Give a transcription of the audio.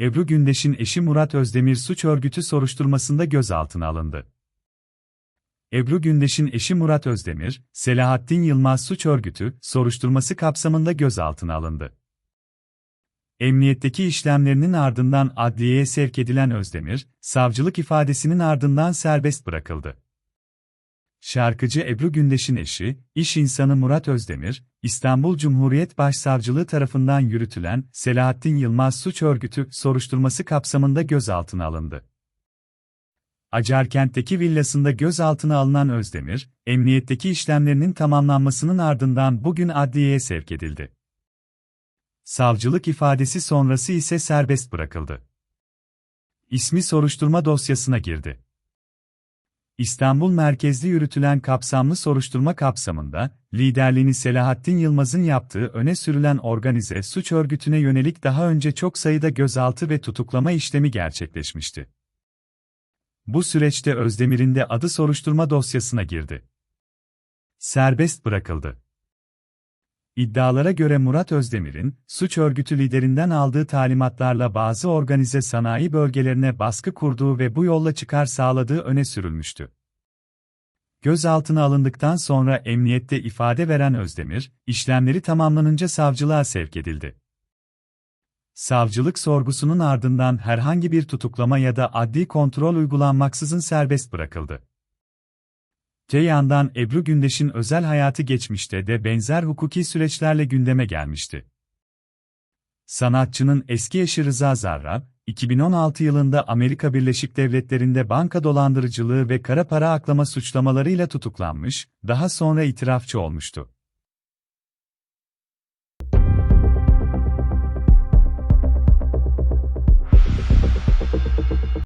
Ebru Gündeş'in eşi Murat Özdemir suç örgütü soruşturmasında gözaltına alındı. Ebru Gündeş'in eşi Murat Özdemir, Selahattin Yılmaz suç örgütü soruşturması kapsamında gözaltına alındı. Emniyetteki işlemlerinin ardından adliyeye sevk edilen Özdemir, savcılık ifadesinin ardından serbest bırakıldı. Şarkıcı Ebru Gündeş'in eşi, iş insanı Murat Özdemir, İstanbul Cumhuriyet Başsavcılığı tarafından yürütülen Selahattin Yılmaz suç örgütü soruşturması kapsamında gözaltına alındı. Acarkent'teki villasında gözaltına alınan Özdemir, emniyetteki işlemlerinin tamamlanmasının ardından bugün adliyeye sevk edildi. Savcılık ifadesi sonrası ise serbest bırakıldı. İsmi soruşturma dosyasına girdi. İstanbul merkezli yürütülen kapsamlı soruşturma kapsamında, liderliğini Selahattin Yılmaz'ın yaptığı öne sürülen organize suç örgütüne yönelik daha önce çok sayıda gözaltı ve tutuklama işlemi gerçekleşmişti. Bu süreçte Özdemir'in de adı soruşturma dosyasına girdi. Serbest bırakıldı. İddialara göre Murat Özdemir'in, suç örgütü liderinden aldığı talimatlarla bazı organize sanayi bölgelerine baskı kurduğu ve bu yolla çıkar sağladığı öne sürülmüştü. Gözaltına alındıktan sonra emniyette ifade veren Özdemir, işlemleri tamamlanınca savcılığa sevk edildi. Savcılık sorgusunun ardından herhangi bir tutuklama ya da adli kontrol uygulanmaksızın serbest bırakıldı. Te Ebru Gündeş'in özel hayatı geçmişte de benzer hukuki süreçlerle gündeme gelmişti. Sanatçının eski eşi Rıza Zarrab, 2016 yılında Amerika Birleşik Devletleri'nde banka dolandırıcılığı ve kara para aklama suçlamalarıyla tutuklanmış, daha sonra itirafçı olmuştu.